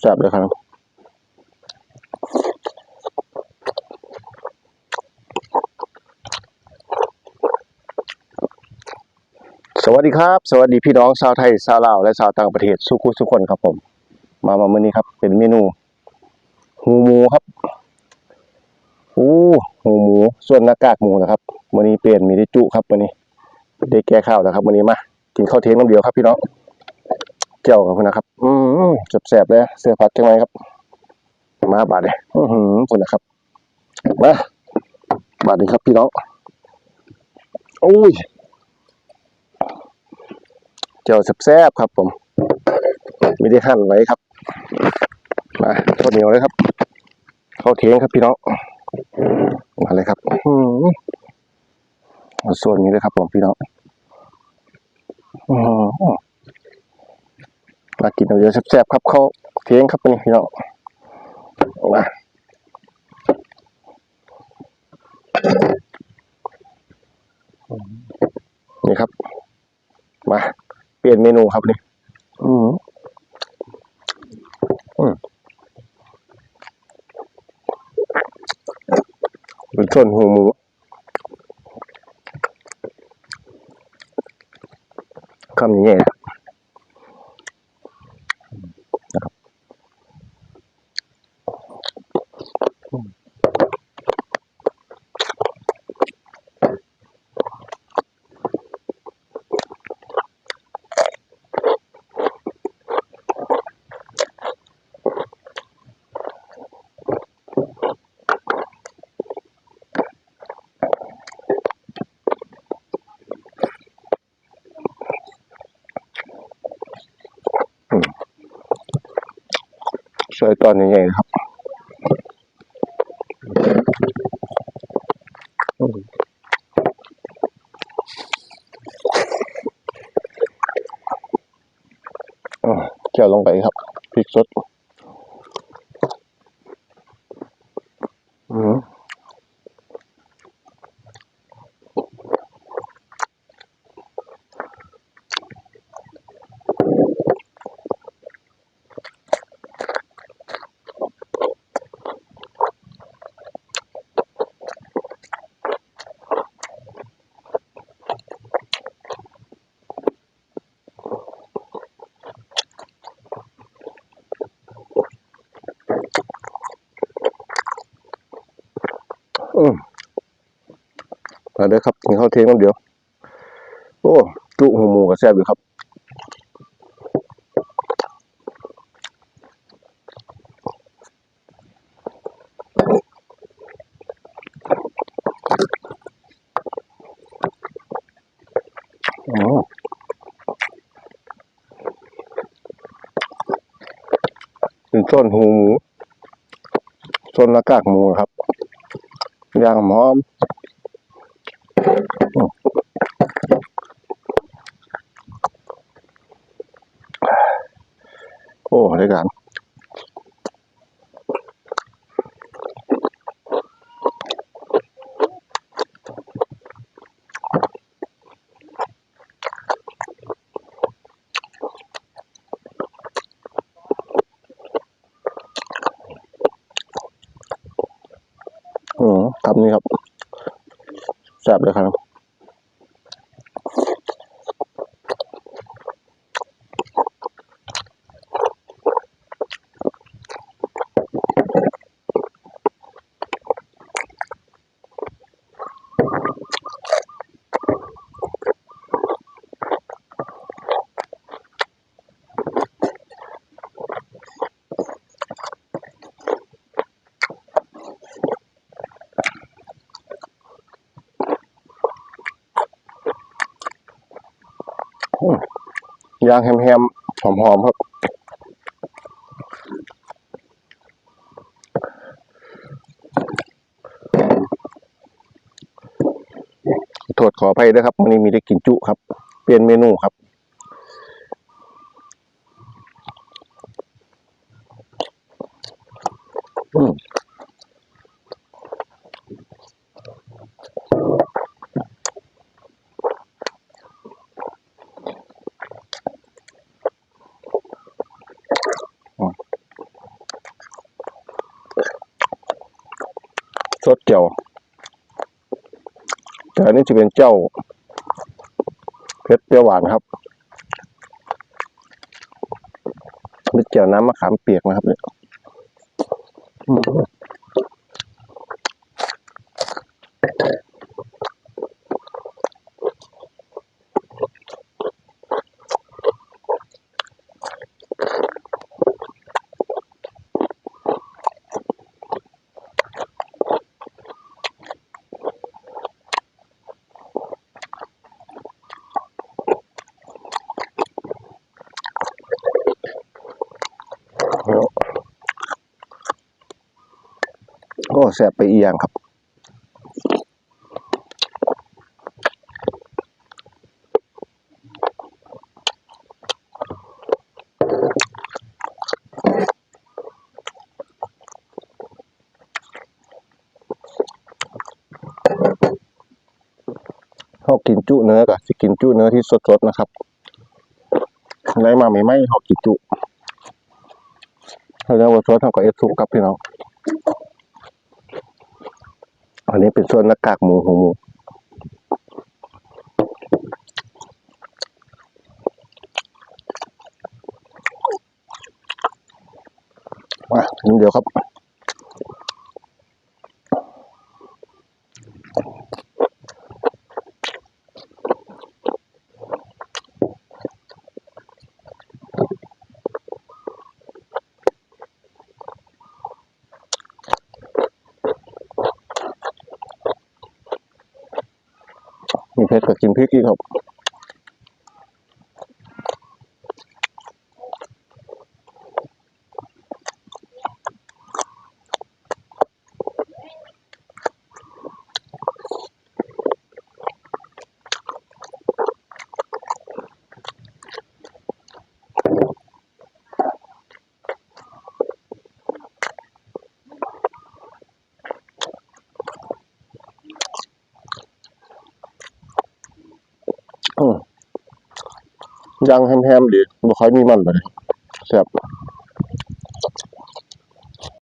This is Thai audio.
แซ่บเลยครับสวัสดีครับ สวัสดีพี่น้องชาวไทยชาวลาวและชาวต่างประเทศสุขุทุกคนครับผม มามามื้อนี้ครับ เป็นเมนูหูหมูครับอู้หูหมูส่วนหน้ากากหมูนะครับมื้อนี้เปลี่ยนมีได้จุครับมื้อนี้ได้แก้ข้าวแล้วครับมื้อนี้มากินข้าวเที่ยงน้ำเดียวครับพี่น้องเจ้ากับคุณนะครับ แซ่บๆเลยเสื้อผัดจังไงครับ มาบาดเลยอือหือคุณนะครับ มาบาดนี้ครับพี่น้องโอ้ยเจียวแซ่บๆครับ ผมไม่ได้หั่นไว้ครับมาข้าวเหนียวเลยครับข้าวเทงครับพี่น้องมาเลยครับอือส่วนนี้เลยครับผมพี่น้องอื้อหือ มากินเอาเยอะแซ่บๆครับเขาเทียงครับนี่พี่น้องมานี่ครับ มา เปลี่ยนเมนูครับนี่อืมอืมเป็นส่วนหูหมูคำนี้ไง ช่วยตอนนี้ไงนะครับเกี่ยวลงไปครับพริกสด อืมมาเด้อครับกินข้าวเที่ยงน้ำเดียว โอ้จุหูหมูก็แซ่บอยู่ครับอ๋อเป็นส้นหูหมูส้นหน้ากากหมูครับ ย่างหอมโอ้ได้การ อืมครับนี่ครับแซ่บเลยครับ ย่างแฮมๆหอมๆครับโทษขออภัยด้วยครับวันนี้มีได้กินจุครับ เปลี่ยนเมนูครับ สดเจียวแต่อันนี้จะเป็นเจ้าเพชรเปรี้ยวหวานครับเป็นเจียวน้ำมะขามเปียกนะครับเนี่ย แสบไปอีกอย่างครับเขากินจุเนื้อกับสิกินจุเนื้อที่สดๆนะครับในมาไม่ไม่เขากินจุเขาเรียกว่าสดเขาก็เอฟซุปครับพี่น้อง อันนี้เป็นส่วนหน้ากากหมูหูหมูมานิดเดียวครับ มีเพชรก็กินพริกอีกครับ อืมยังแฮมๆดีบ่ค่อยมีมันเลยแซ่บ